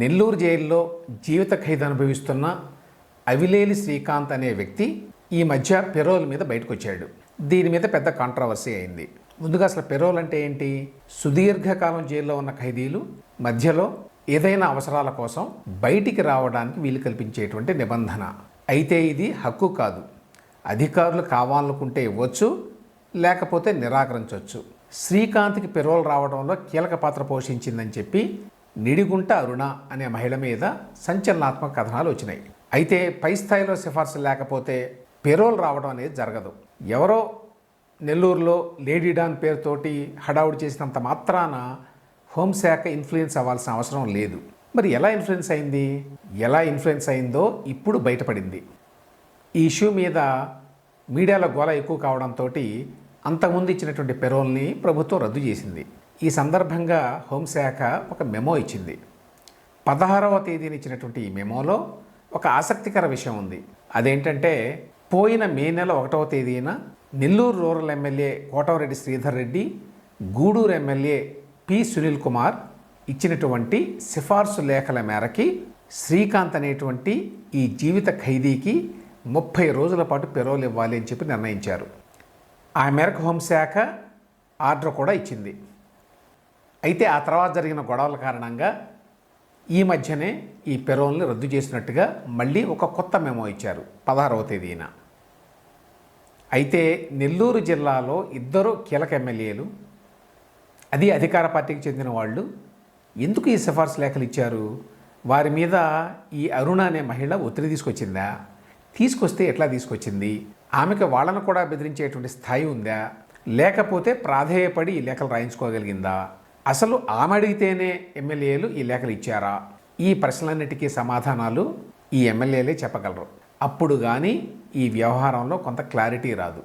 నెల్లూరు జైల్లో జీవిత ఖైదు అనుభవిస్తున్న అవిలేలి శ్రీకాంత్ అనే వ్యక్తి ఈ మధ్య పెరోల్ మీద బయటకు వచ్చాడు దీని మీద పెద్ద కాంట్రవర్సీ అయింది. ముందుగా అసలు పెరోల్ అంటే ఏంటి? సుదీర్ఘకాలం జైల్లో ఉన్న ఖైదీలు మధ్యలో ఏదైనా అవసరాల కోసం బయటికి రావడానికి వీలు కల్పించేటువంటి నిబంధన. అయితే ఇది హక్కు కాదు. అధికారులు కావాలనుకుంటే ఇవ్వచ్చు లేకపోతే నిరాకరించవచ్చు శ్రీకాంత్కి పెరోల్ రావడంలో కీలక పాత్ర పోషించిందని చెప్పి నిడిగుంట అరుణ అనే మహిళ మీద సంచలనాత్మక కథనాలు వచ్చినాయి. అయితే పై స్థాయిలో సిఫార్సు లేకపోతే పెరోల్ రావడం అనేది జరగదు. ఎవరో నెల్లూరులో లేడీ డాన్ పేరుతోటి హడావుడి చేసినంత మాత్రాన హోంశాఖ ఇన్ఫ్లుయెన్స్ అవ్వాల్సిన అవసరం లేదు. మరి ఎలా ఇన్ఫ్లుయెన్స్ అయింది? ఎలా ఇన్ఫ్లుయెన్స్ అయిందో ఇప్పుడు బయటపడింది. ఈ ఇష్యూ మీద మీడియాలో గోల ఎక్కువ కావడంతో అంతకుముందు ఇచ్చినటువంటి పెరోల్ని ప్రభుత్వం రద్దు చేసింది. ఈ సందర్భంగా హోంశాఖ ఒక మెమో ఇచ్చింది. పదహారవ తేదీన ఇచ్చినటువంటి ఈ మెమోలో ఒక ఆసక్తికర విషయం ఉంది. అదేంటంటే పోయిన మే నెల ఒకటవ తేదీన Nellore rural MLA Kotavareddy Sridhar Reddy Gudur MLA P Sunil Kumar ఇచ్చినటువంటి సిఫార్సు లేఖల మేరకి శ్రీకాంత్ అనేటువంటి ఈ జీవిత ఖైదీకి ముప్పై రోజుల పాటు పెరోల్ ఇవ్వాలి అని చెప్పి నిర్ణయించారు. ఆ మేరకు హోంశాఖ ఆర్డర్ కూడా ఇచ్చింది. అయితే ఆ తర్వాత జరిగిన గొడవల కారణంగా ఈ మధ్యనే ఈ పెరోల్ని రద్దు చేసినట్టుగా మళ్ళీ ఒక కొత్త మెమో ఇచ్చారు పదహారవ తేదీన. అయితే నెల్లూరు జిల్లాలో ఇద్దరు కీలక ఎమ్మెల్యేలు అది అధికార పార్టీకి చెందిన వాళ్ళు ఎందుకు ఈ సిఫార్సు లేఖలు ఇచ్చారు? వారి మీద ఈ అరుణ అనే మహిళ ఒత్తిడి తీసుకొచ్చిందా? తీసుకొస్తే ఎట్లా తీసుకొచ్చింది? ఆమెకు వాళ్ళను కూడా బెదిరించేటువంటి స్థాయి ఉందా? లేకపోతే ప్రాధేయపడి ఈ లేఖలు రాయించుకోగలిగిందా? అసలు ఆమె అడిగితేనే ఎమ్మెల్యేలు ఈ లేఖలు ఇచ్చారా? ఈ ప్రశ్నలన్నిటికీ సమాధానాలు ఈ ఎమ్మెల్యేలే చెప్పగలరు. అప్పుడు కానీ ఈ వ్యవహారంలో కొంత క్లారిటీ రాదు.